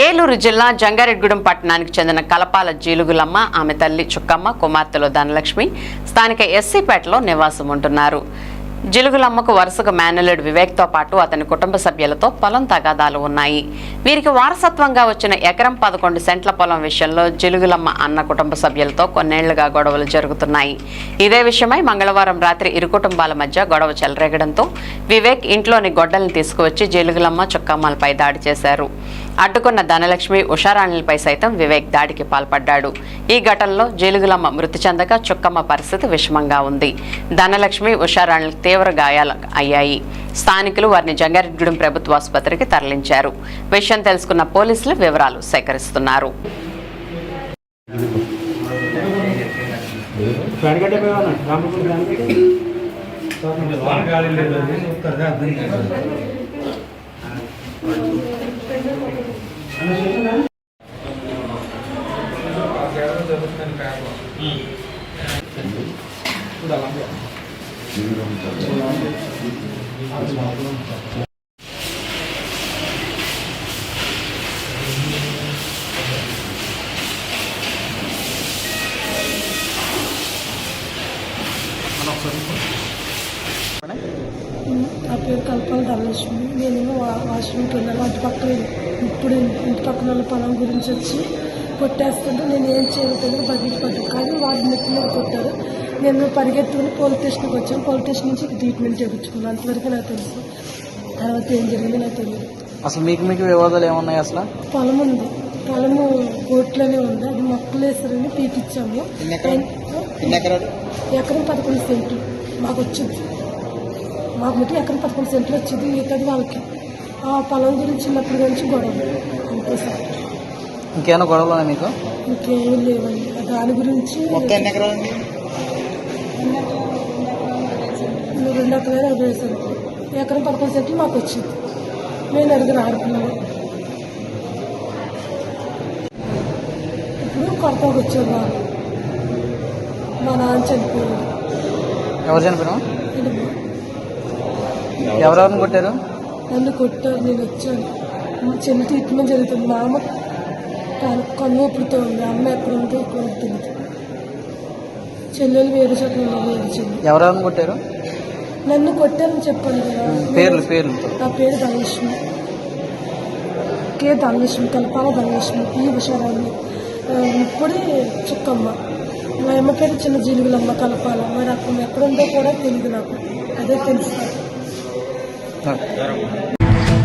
ఏలూరు జిల్లా జంగారెడ్గూడెం పట్టణానికి చెందిన కలపాల జీలుగులమ్మ ఆమె తల్లి చుక్కమ్మ కుమార్తెలు ధనలక్ష్మి స్థానిక ఎస్సీపేటలో నివాసం ఉంటున్నారు జిలుగులమ్మకు వరుసగా మేనల్లుడు వివేక్తో పాటు అతని కుటుంబ సభ్యులతో పొలం తగాదాలు ఉన్నాయి. వీరికి వారసత్వంగా వచ్చిన ఎకరం పదకొండు సెంట్ల పొలం విషయంలో జిలుగులమ్మ అన్న కుటుంబ సభ్యులతో కొన్నేళ్ళుగా గొడవలు జరుగుతున్నాయి. ఇదే విషయమై మంగళవారం రాత్రి ఇరు కుటుంబాల మధ్య గొడవ చెలరేగడంతో వివేక్ ఇంట్లోని గొడ్డల్ని తీసుకువచ్చి జిలుగులమ్మ చుక్కమ్మలపై దాడి చేశారు. అడ్డుకున్న ధనలక్ష్మి ఉషారాణిలపై సైతం వివేక్ దాడికి పాల్పడ్డాడు. ఈ ఘటనలో జీలుగులమ్మ మృతి చెందగా చుక్కమ్మ పరిస్థితి విషమంగా ఉంది. ధనలక్ష్మి ఉషారాణిలకు తీవ్ర గాయాలు అయ్యాయి. స్థానికులు వారిని జంగారెడ్డిగూడెం ప్రభుత్వ ఆసుపత్రికి తరలించారు. విషయం తెలుసుకున్న పోలీసులు వివరాలు సేకరిస్తున్నారు. ఫ్యాన్ కట్టే నా పేరు కల్పన ధనలక్ష్మి. నేను వాష్రూమ్కి వెళ్ళాను అటు పక్కన ఇప్పుడు ఇంటి పక్కన వాళ్ళ పొలం గురించి వచ్చి కొట్టేస్తుంటే నేను ఏం చేయలేదు బకెట్ పట్టు కానీ వాళ్ళు నెత్తి మీద కొట్టారు నేను పరిగెత్తుకుని పోలీస్ స్టేషన్కి వచ్చాను. పోలీస్ స్టేషన్ నుంచి ట్రీట్మెంట్ చేయించుకున్నాను. అంతవరకు నాకు తెలుసు. తర్వాత ఏం జరిగిందో నాకు తెలియదు. అసలు మీకు మీకు వివాదాలు ఏమున్నాయి అసలు? పొలం ఉంది. పొలము కోట్లోనే ఉంది. అది మొక్కలు వేసారని పీకిచ్చాము. ఎకరం పదకొండు సెంట్లు. మాకు వచ్చింది. మాకు మటు ఎకరం పదకొండు సెంట్లు వచ్చింది మిగతాది వాళ్ళకి. ఆ పొలం గురించి చిన్నప్పటి నుంచి గొడవ. అంతే సార్. ఇంకేమైనా గొడవలు మీకు? ఇంకేమీ లేవండి. దాని గురించి రెండు ఎకరాలు యాభై సెంట్లు. ఎకరం పదకొండు సెంట్లు మాకు వచ్చింది. మేము నలుగురు ఆడుకున్నాము ఇప్పుడు కొత్తగా వచ్చారు వాళ్ళు మా నాన్న చనిపోయాడు. ఎవరు చనిపోయినా ఎవరెవరిని కొట్టారు నన్ను కొట్టారు నేను వచ్చాను. మా చెల్లి ట్రీట్మెంట్ జరుగుతుంది. మా అమ్మ కన్నూపుడుతో ఉంది. అమ్మ ఎక్కడ ఉందో ఇక్కడ తెలియదు చెల్లెలు వేరే చోట్ల చెల్లి ఎవరెవరిని కొట్టారు నన్ను కొట్టారని చెప్పాను కదా. పేర్లు పేర్లు. నా పేరు ధనలక్ష్మి. కే ధనలక్ష్మి కల్పాల ధనలక్ష్మి ఈ విషయాన్ని ఇప్పుడు చుక్కమ్మ. మా అమ్మ పేరు చిన్న జీలుగులమ్మ కలపాల. మరి అక్కడ ఎక్కడ ఉందో కూడా తెలియదు నాకు. అదే తెలుసు. 看